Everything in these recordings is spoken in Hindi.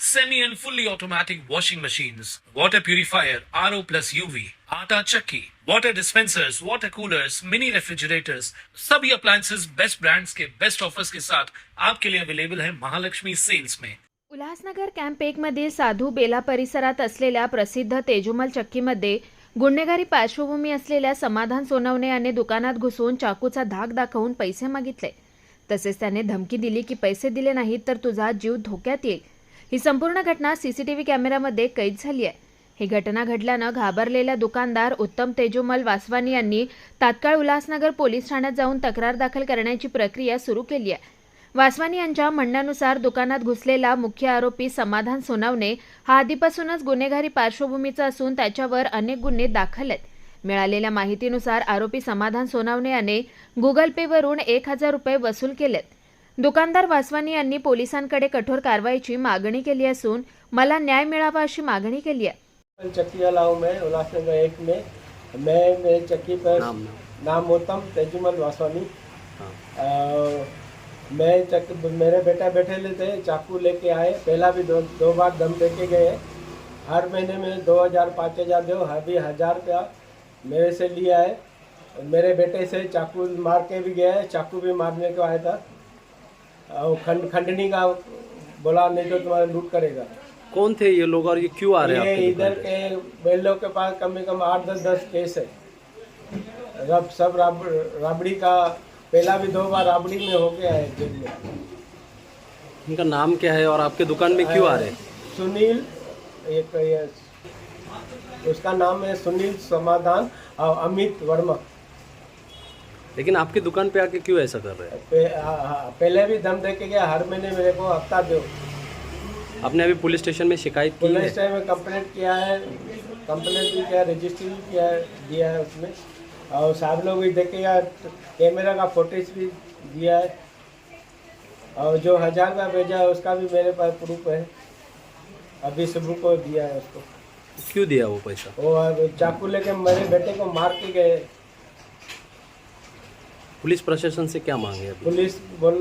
semi and fully automatic washing machines, water purifier, RO plus UV, आटा चक्की, water dispensers, water coolers, mini refrigerators, सभी appliances. बेस्ट brands के बेस्ट ऑफर्स के साथ आपके लिए अवेलेबल है महालक्ष्मी सेल्स में उल्हासनगर कॅम्प एक मधील साधू बेला परिसरात असलेल्या प्रसिद्ध तेजुमल चक्कीमध्ये गुन्हेगारी पार्श्वभूमी असलेल्या समाधान सोनवणे याने दुकानात घुसून चाकूचा धाक दाखवून पैसे मागितले. तसेच त्याने धमकी दिली की पैसे दिले नाहीत तर तुझा जीव धोक्यात येईल. ही संपूर्ण घटना सीसीटीव्ही कॅमेऱ्यामध्ये कैद झाली आहे. ही घटना घडल्यानं घाबरलेल्या दुकानदार उत्तम तेजुमल वासवानी यांनी तात्काळ उल्हासनगर पोलीस ठाण्यात जाऊन तक्रार दाखल करण्याची प्रक्रिया सुरू केली आहे. वासवानी यांच्या म्हणण्यानुसार दुकानात घुसलेला मुख्य आरोपी समाधान सोनावणे हा आधीपासूनच गुन्हेगारी पार्श्वभूमीचा असून त्याच्यावर अनेक गुन्हे दाखल आहेत. मिळालेल्या माहितीनुसार आरोपी समाधान सोनावणे याने गुगल पे वरून एक हजार रुपये वसूल केलेत. दुकानदार वासवानी यांनी पोलिसांकडे कठोर कारवाईची मागणी केली असून मला न्याय मिळावा अशी मागणी केली आहे. चक्की वाला हूँ मैं उल्लासनगर एक में। मैं मेरी चक्की पर नाम नाम। तेजुमल वासवानी। हाँ। अ, मैं चक मेरे बेटा बैठे थे चाकू लेके आए। पहला भी दो दो बार दम दे के गए। हर महीने में दो हज़ार पाँच हज़ार दो अभी हज़ार रुपया मेरे से लिया है। मेरे बेटे से चाकू मार के भी गया है चाकू भी मारने को आया था। और खंड खंडनी का बोला नहीं तो तुम्हारा लूट करेगा। कौन थे ये लोग और ये क्यों आ रहे हैं ये इधर? के बेलों के पास कम से कम आठ दस दस केस है। रब सब राब, राबड़ी का पहला भी दो बार राबड़ी में हो गया है जेल में। इनका नाम क्या है और आपके दुकान में क्यों आ रहे हैं? सुनील एक उसका नाम है सुनील समाधान और अमित वर्मा। लेकिन आपकी दुकान पे आके क्यों ऐसा कर रहे हैं? पे, हाँ, हाँ, पहले भी दम दे के गया हर महीने मेरे को हफ़्ता दो। आपने अभी पुलिस स्टेशन में शिकायत की पुलिस टाइम में कंप्लेंट किया है कंप्लेंट भी किया रजिस्ट्री भी किया दिया है उसमें। और साहब लोग भी देखेगा कैमरा का फोटेज भी दिया है। और जो हज़ार का भेजा है उसका भी मेरे पास प्रूफ है। अभी सुबह को दिया है उसको। क्यों दिया वो पैसा? वो चाकू लेके मेरे बेटे को मार के गए। पुलिस प्रशासन से क्या मांगे अभी? पुलिस बोल,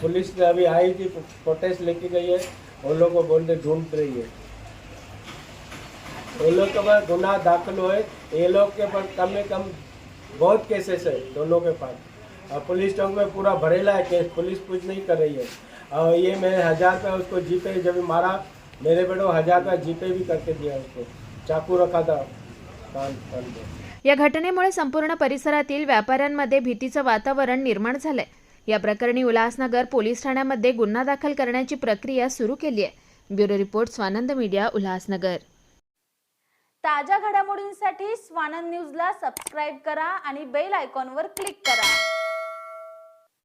पुलिस ने अभी आई थी फुटेज लेके गई है, उन लोग को बोल रहे ढूंढ रही है उन लोग के पास गुनाह दाखिल हुए, ये लोग के पास कम से कम बहुत केसेस है दोनों के पास। और पुलिस चौक में पूरा भरेला है केस पुलिस कुछ नहीं कर रही है। और ये मैंने हज़ार रुपया उसको जीपे जब मारा, मेरे बेटे हज़ार रुपया जीपे भी करके दिया उसको। चाकू रखा था। कान कान या घटनेमुळे संपूर्ण परिसरातील व्यापाऱ्यांमध्ये भीतीचं वातावरण निर्माण झालंय. या प्रकरणी उल्हासनगर पोलीस ठाण्यामध्ये गुन्हा दाखल करण्याची प्रक्रिया सुरू केली आहे. Bureau report Swanand media Ulhasnagar. ताज्या घडामोडींसाठी स्वानंद न्यूजला सबस्क्राईब करा आणि बेल आयकॉनवर क्लिक करा.